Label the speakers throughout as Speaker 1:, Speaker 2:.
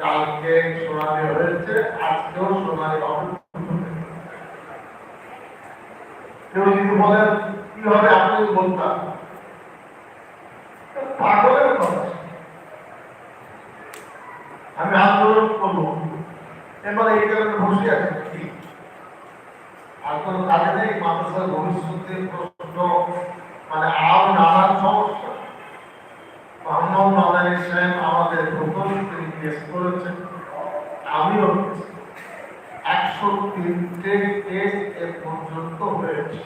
Speaker 1: কালকে শুনানি হয়েছে, আজকেও শুনানি কেউ যদি বলেন কি হবে আপনি বলতাম? পাগলের কথা। আমি আন্দোলন করব। এবার এই কারণে বসে আছে। আর কোনো কাজে নেই মানুষের ভবিষ্যতের প্রশ্ন মানে আরও নানান সমস্যা মোহাম্মদ মাদানী সাহেব আমাদের প্রথম তিনি কেস করেছেন আমিও একশো তিনটে কেস এ পর্যন্ত হয়েছে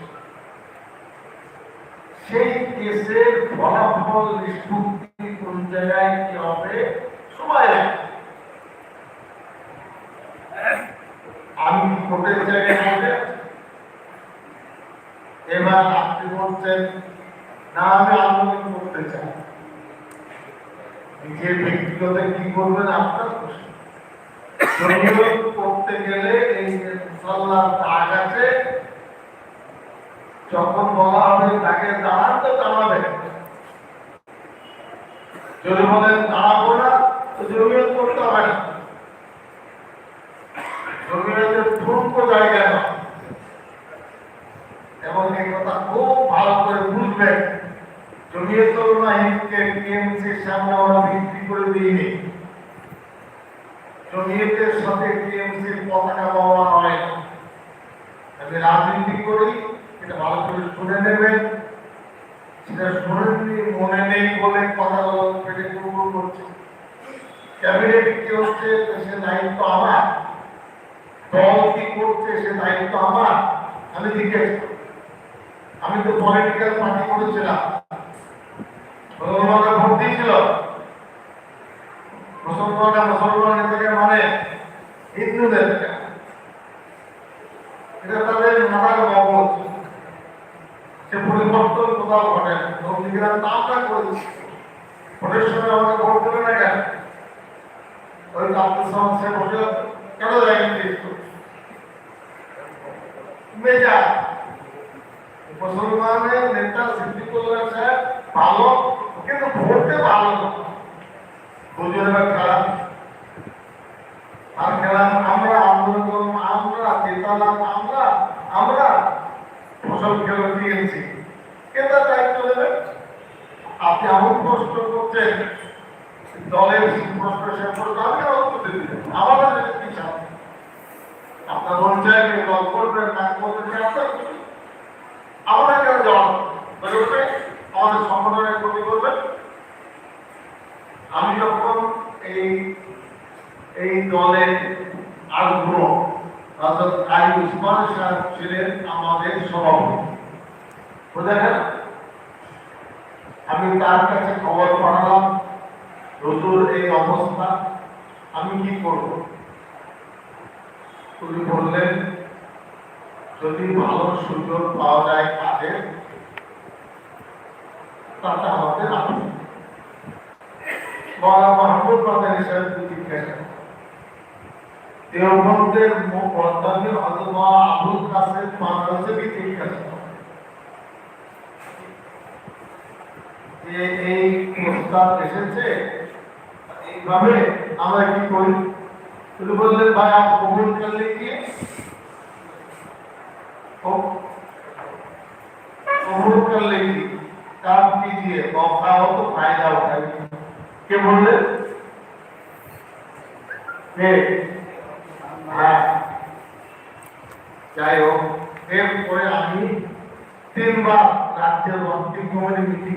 Speaker 1: সেই কেসের ফলাফল নিষ্পত্তি কোন জায়গায় কি হবে সময় আমি কোর্টের জায়গায় এবার আপনি বলছেন, না, আমি আন্দোলন করতে চাই। নিজের ব্যক্তিগত কি করবেন, আপনার করতে গেলে এই যখন বলা হবে তাকে দাঁড়ান তো দাঁড়াবে। যদি বলেন দাঁড়াবো না তো জমিয়ত করতে হবে না। জমিয়তের ঠুনকো জায়গা এবং এই কথা খুব ভালো করে বুঝবেন। জমিয়তুল মাহিমকে টিএমসির সামনে আমরা বিক্রি করে দিইনি। জমিয়তের সাথে টিএমসির পতাকা পাওয়া হয় আমি রাজনীতি করি, এটা ভালো করে শুনে নেবেন। সেটা শুনেননি মনে নেই বলে কথা পেটে কুকুর করছে। ক্যাবিনেট কি হচ্ছে? সে দায়িত্ব আমার। কি করছে? সে দায়িত্ব আমার। আমি আমি তো পলিটিক্যাল পার্টি করেছিলাম। মুসলমানরা ভোট দিয়েছিল। মুসলমানরা মুসলমানের থেকে মানে থেকে এটা তাদের মাথার মগজ সে পরিবর্তন কোথাও ঘটে না। নন্দীগ্রাম তা আমরা ভোটের সময় আমাকে ভোট দেবে না কেন? ওই আব্দুল সালাম বসে কেন যায়নি মেজা মুসলমানের নেতা সিদ্দিকুল্লাহ সাহেব ভালো, কিন্তু ভোটে ভালো। দুজনের খারাপ আর খেলাম আমরা আন্দোলন করলাম আমরা জেতালাম আমরা আমরা ফসল খেলো দিয়েছি। কেতা দায়িত্ব নেবে আপনি এমন প্রশ্ন করছেন, দলের প্রশ্ন সে আমি আমাদের যদি কি চান আপনার মন কি দল করবেন না, করবেন আপনার। আমরা কেন জবাব উঠবে আমাদের সংগঠনের ক্ষতি করবেন। আমি যখন এই এই দলের আগ্রহ অর্থাৎ আই উসমান সাহেব ছিলেন সভাপতি বোঝা গেল আমি তার কাছে খবর পাঠালাম রতুর এই অবস্থা, আমি কি করব? উনি বললেন, যদি ভালো সুযোগ পাওয়া যায় কাজের তাতে আমাদের আপনি মৌলানা মাহমুদ আবুল কাসেম মাদ্রাসা কি জিজ্ঞাসা যে এই প্রস্তাব এসেছে, এইভাবে আমরা কি করি? শুধু বললেন, ভাই আপ কবুল করলে কি? কবুল করলে কি? কাজ কি দিয়ে? কথা হতো ফায়দা উঠাই কে বললেন? হ্যাঁ। যাই হোক, এরপরে আমি তিনবার রাজ্যের অন্তিম কমিটি মিটিং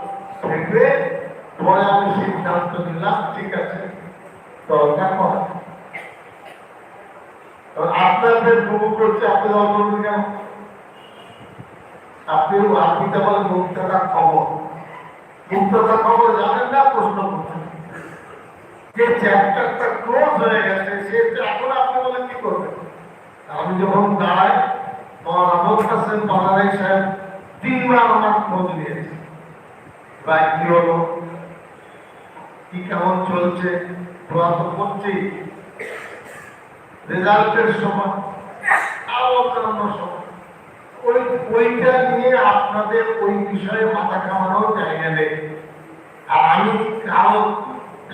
Speaker 1: থেকে পরে আমি সিদ্ধান্ত নিলাম, ঠিক আছে। আপনাদের প্রভু করছে, আপনি খবর। খবর জানেন না, প্রশ্ন করছেন। যে চ্যাপ্টারটা ক্লোজ হয়ে গেছে, সে এখন আপনি কি করবেন? আমি যখন দাঁড়াই তখন আবুল বাজারে সাহেব, তিনবার আমার খোঁজ নিয়েছে। ভাই কি কি কেমন চলছে? রেজাল্টের সময়, আরও অন্যান্য সময়। ওই ওইটা নিয়ে আপনাদের ওই বিষয়ে মাথা কামানোর জায়গা নেই। আর আমি কারও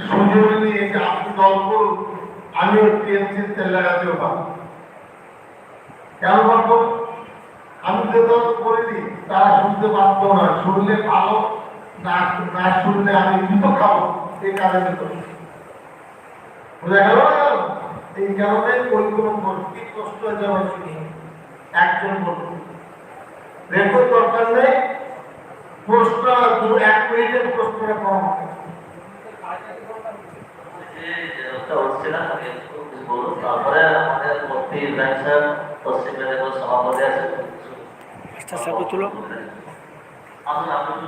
Speaker 1: সুযোগ নিয়ে যে আপনি দল করুন আমিও টিএমসির তেল লাগাতেও পাবো কেন পারব? আমি যে দল করিনি, তারা শুনতে পারতো না। শুনলে ভালো না না শুনলে আমি জুতো খাব। এই কারণে তো। বোঝা গেল? এই কারণে কোনো ভর্তি কষ্ট যাওয়া শুনি একজন বলুন। রেকর্ড দরকার নেই। প্রশ্ন দু এক মিনিটের প্রশ্নটা কম
Speaker 2: তারপরে আমাদের মন্ত্রী ইব্রাহিম সাহেব পশ্চিম মেদিনীপুর সভাপতি আছে
Speaker 3: আচ্ছা সাপে তুলো।
Speaker 2: আসুন।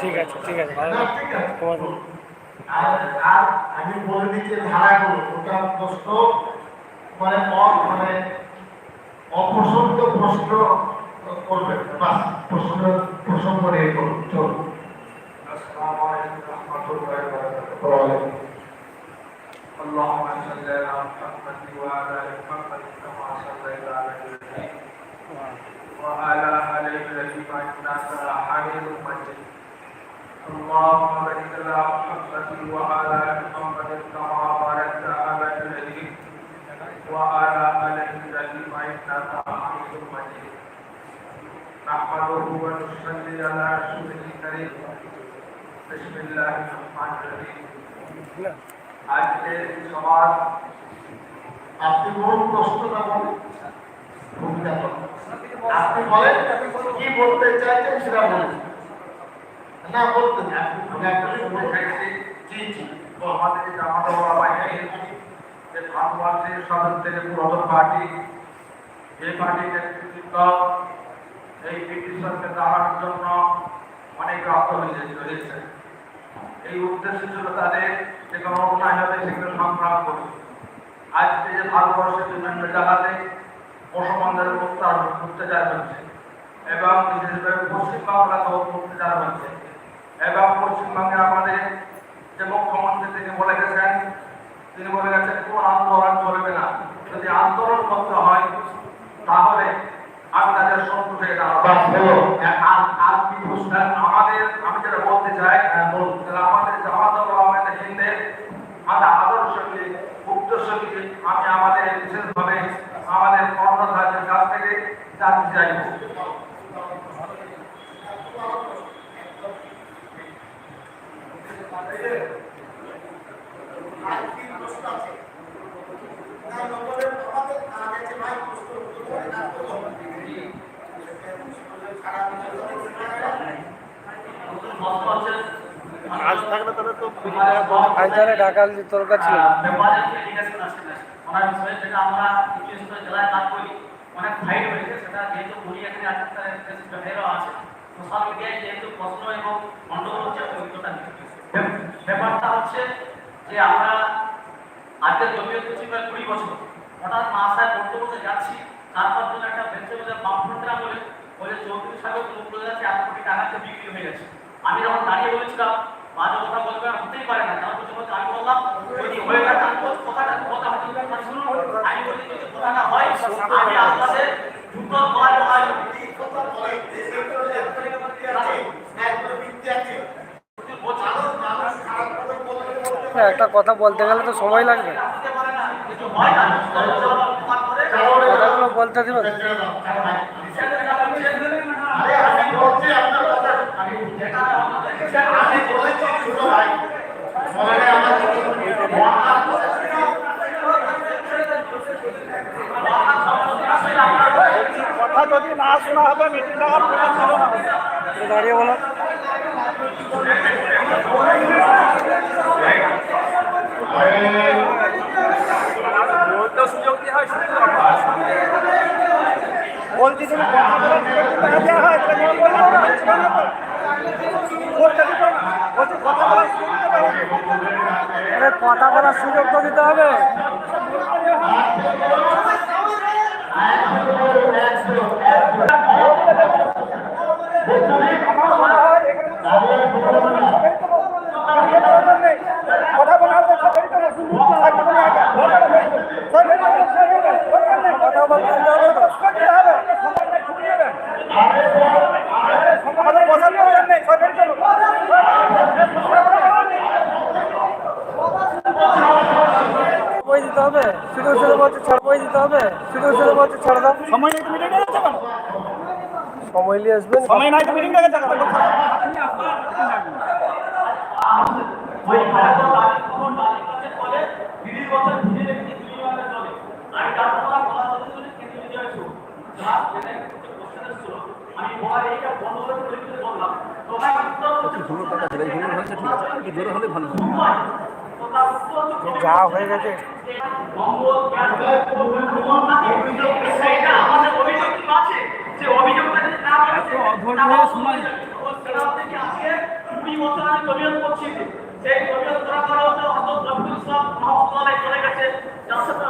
Speaker 3: ঠিক আছে ঠিক আছে ভালো
Speaker 1: না, ঠিক আছে।
Speaker 3: তোমাদের
Speaker 1: আর আর আমি বলে দিচ্ছি ধারাগুলো ওটা প্রশ্ন মানে অ- মানে অপছন্দ প্রশ্ন করবে বাস প্রশ্ন প্রসঙ্গ নিয়ে করুন চলুন আসসালামু আলাইকুম রহমতুল্লাহি ওয়া বারাকাতুহু
Speaker 4: اللهم صل على محمد وعلى ال محمد كما صليت على ابراهيم وعلى ال ابراهيم انك حميد مجيد اللهم بارك على محمد وعلى ال محمد كما باركت على ابراهيم وعلى ال ابراهيم انك حميد مجيد نحمده ونصلي على رسوله الكريم بسم الله الرحمن الرحيم আজকের সমাজ
Speaker 1: আপনি কোন প্রশ্নটা বলেন আপনি বলেন, কি বলতে চাইছেন সেটা বলেন। না, বলতে
Speaker 4: এই উদ্দেশ্য ছিল তাদের সংগ্রাম করবে আজকে যে ভারতবর্ষের বিভিন্ন জায়গাতে মুসলমানদের অত্যাচার অত্যাচার হচ্ছে এবং বিশেষভাবে পশ্চিমবাংলাতেও অত্যাচার হচ্ছে এবং পশ্চিমবঙ্গে আমাদের যে মুখ্যমন্ত্রী তিনি বলে গেছেন তিনি বলে গেছেন কোন আন্দোলন চলবে না। যদি আন্দোলন করতে হয় তাহলে আমি তাদের শত্রু হয়ে আমাদের আমি যেটা বলতে চাই
Speaker 1: হ্যাঁ,
Speaker 4: আমাদের জামাত আমাদের হিন্দের আমাদের আদর্শকে উদ্দেশ্যকে আমি আমাদের বিশেষভাবে আমাদের কর্মধারের কাছ থেকে জানতে চাইব।
Speaker 3: আজ থাকলে তাহলে তো আজ তাহলে ঢাকা দরকার ছিল
Speaker 2: আছে ওনার বিষয়ে যেটা আমরা কিছু স্তরে জেলায় কাজ করি। অনেক ফাইট হয়েছে সেটা যেহেতু উনি এখানে আছেন তার আছে। সোশ্যাল মিডিয়ায় যেহেতু প্রশ্ন এবং গন্ডগোল হচ্ছে অভিজ্ঞতা ব্যাপারটা হচ্ছে যে আমরা আজকে জমিয়ে করছি প্রায় কুড়ি বছর। হঠাৎ মাসায় পড়তে পড়তে যাচ্ছি, চার পাঁচজন একটা বেঞ্চে বলে বামফ্রন্টরা বলে বলে, চৌধুরী সাহেব লোক বলে যাচ্ছে এত কোটি টাকাতে বিক্রি হয়ে গেছে। আমি যখন দাঁড়িয়ে বলেছিলাম বাজে কথা বলবে হতেই পারে না। তার বলছে বলছে আমি বললাম যদি হয়ে গেছে আমি বলছি, কথাটা কথা হতে শুনুন আমি বলি যদি কথাটা হয় আমি আপনাদের দ্রুত করার হয়
Speaker 3: হ্যাঁ, একটা কথা বলতে গেলে তো সময় লাগবে।
Speaker 2: হয়
Speaker 3: কথাগুলো বলতে দিবে তো?
Speaker 1: আরে আমি বলছি আপনার কথা আমি আমি বলেছি ছোট ভাই মানে আমার
Speaker 3: কথা যদি না শোনা হবে মিটিংটা আর প্রয়োজন ছিল না। দাঁড়িয়ে বলো। বলছি তুমি কথা বলার সুযোগ দেওয়া হয় তাহলে কথা
Speaker 1: বলার সুযোগ তো দিতে হবে। কথা বলা হবে কথা বলতে হবে তো আমাদের বসার প্রয়োজন নেই সরকারি চলো বই দিতে হবে শুধু শুধু বলছে ছাড় বই দিতে হবে। বলছে ছাড় দাও। সময় নেই মিটিং যাচ্ছে সময় নিয়ে আসবেন। সময় নাই তো মিটিং
Speaker 2: দিদি আমি দিদি এইটা বন্ধ করে বললাম তোমার ভুল হয়েছে ঠিক আছে। একটু জোরে হলে ভালো তো তার উত্তর হচ্ছে
Speaker 1: যা হয়ে গেছে।
Speaker 2: সেই কবিয়ত করার পরে হচ্ছে অত দ্রব্য সব মহকুমায় চলে গেছে। যার সাথে